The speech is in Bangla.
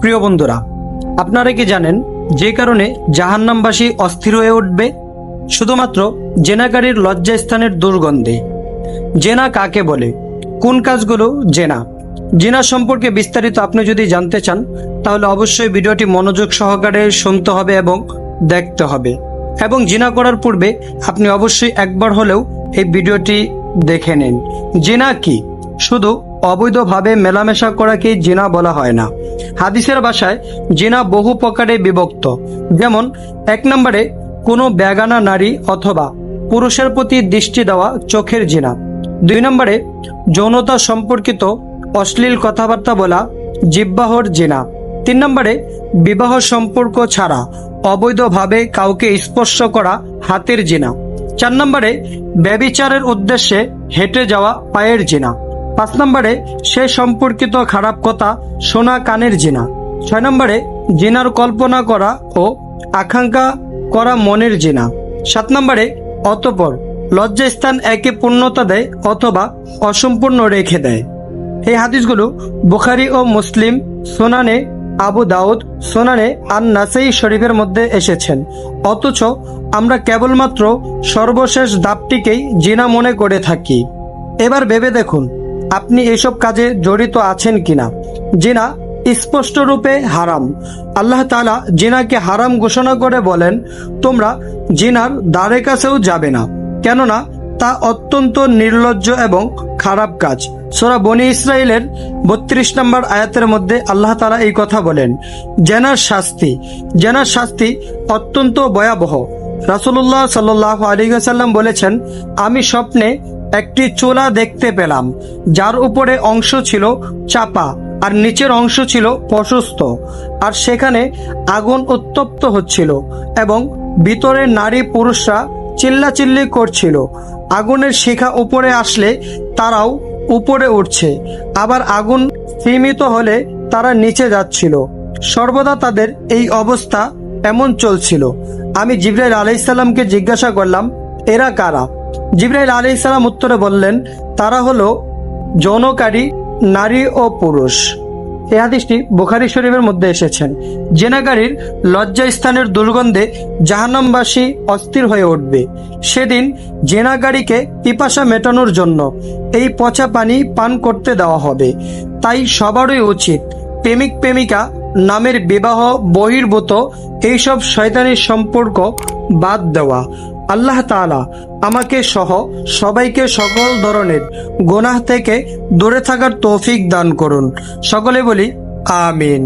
প্রিয় বন্ধুরা, আপনারা কি জানেন যে কারণে জাহান্নামবাসী অস্থির হয়ে উঠবে? শুধুমাত্র জেনাকারীর লজ্জাস্থানের দুর্গন্ধে। জেনা কাকে বলে? কোন কাজগুলো? জেনা। জেনা সম্পর্কে বিস্তারিত আপনি যদি জানতে চান, তাহলে অবশ্যই ভিডিওটি মনোযোগ সহকারে শুনতে হবে এবং দেখতে হবে। এবং জিনা করার পূর্বে আপনি অবশ্যই একবার হলেও এই ভিডিওটি দেখে নিন। জিনা কি? শুধু অবৈধভাবে মেলামেশা করাকেই জিনা বলা হয় না। হাদিসের ভাষায় জিনা বহু প্রকারে বিভক্ত। যেমন, এক নম্বরে, কোনো ব্যাগানা নারী অথবা পুরুষের প্রতি দৃষ্টি দেওয়া চোখের জিনা। দুই নম্বরে, যৌনতা সম্পর্কিত অশ্লীল কথাবার্তা বলা জিব্বাহর জিনা। তিন নম্বরে, বিবাহ সম্পর্ক ছাড়া অবৈধভাবে কাউকে স্পর্শ করা হাতের জিনা। চার নম্বরে, ব্যবিচারের উদ্দেশ্যে হেঁটে যাওয়া পায়ের জিনা। পাঁচ নম্বরে, সে সম্পর্কিত খারাপ কথা শোনা কানের জিনা। ছয় নম্বরে, জিনার কল্পনা করা ও আকাঙ্ক্ষা করা মনের জিনা। সাত নম্বরে, অতপর লজ্জাস্থান একে পূর্ণতা দেয় অথবা অসম্পূর্ণ রেখে দেয়। এই হাদিসগুলো বুখারি ও মুসলিম সোনানে আবু দাউদ, সোনানে আর নাসাই শরীফের মধ্যে এসেছেন। অথচ আমরা কেবলমাত্র সর্বশেষ দাপটিকেই জিনা মনে করে থাকি। এবার ভেবে দেখুন আপনি এসব কাজে জড়িত আছেন কিনা? জিনা স্পষ্ট রূপে হারাম। আল্লাহ তালা জিনাকে হারাম ঘোষণা করে বলেন, তোমরা জিনার দ্বারে কাছেও যাবে না, কেননা তা অত্যন্ত নির্লজ্জ এবং খারাপ কাজ। সোরা বনি ইসরায়েলের বত্রিশ নম্বর আয়াতের মধ্যে আল্লাহ তালা এই কথা বলেন, জেনার শাস্তি জেনার শাস্তি অত্যন্ত ভয়াবহ। রাসুল্লাহ সাল্লাহ আলিগাসাল্লাম বলেছেন, আমি স্বপ্নে একটি চোলা দেখতে পেলাম, যার উপরে অংশ ছিল চাপা আর নিচের অংশ ছিল প্রশস্ত। আর সেখানে আগুন উত্তপ্ত হচ্ছিল এবং ভিতরে নারী পুরুষরা চিল্লাচিল্লি করছিল। আগুনের শিখা উপরে আসলে তারাও উপরে উঠছে, আবার আগুন সীমিত হলে তারা নিচে যাচ্ছিল। সর্বদা তাদের এই অবস্থা এমন চলছিল। আমি জিব্রাইল আলাইসাল্লামকে জিজ্ঞাসা করলাম, এরা কারা? জিব্রাইল আলাইসাল্লাম উত্তরে বললেন, তারা হলো যৌনকারী, নারী ও পুরুষ। এ হাদিসটি বুখারি শরীফের মধ্যে এসেছেন জেনাগারির লজ্জাস্থানের দুর্গন্ধে জাহান্নামবাসী অস্থির হয়ে উঠবে। সেদিন জেনাগারিকে পিপাসা মেটানোর জন্য এই পচা পানি পান করতে দেওয়া হবে। তাই সবারই উচিত প্রেমিক প্রেমিকা নামের বিবাহ, বহির্ভূত, এইসব শয়তানির সম্পর্ক বাদ দেওয়া। আল্লাহ তালা আমাকে সহ সবাইকে সকল ধরনের গোনাহ থেকে দূরে থাকার তৌফিক দান করুন। সকলে বলি, আমিন।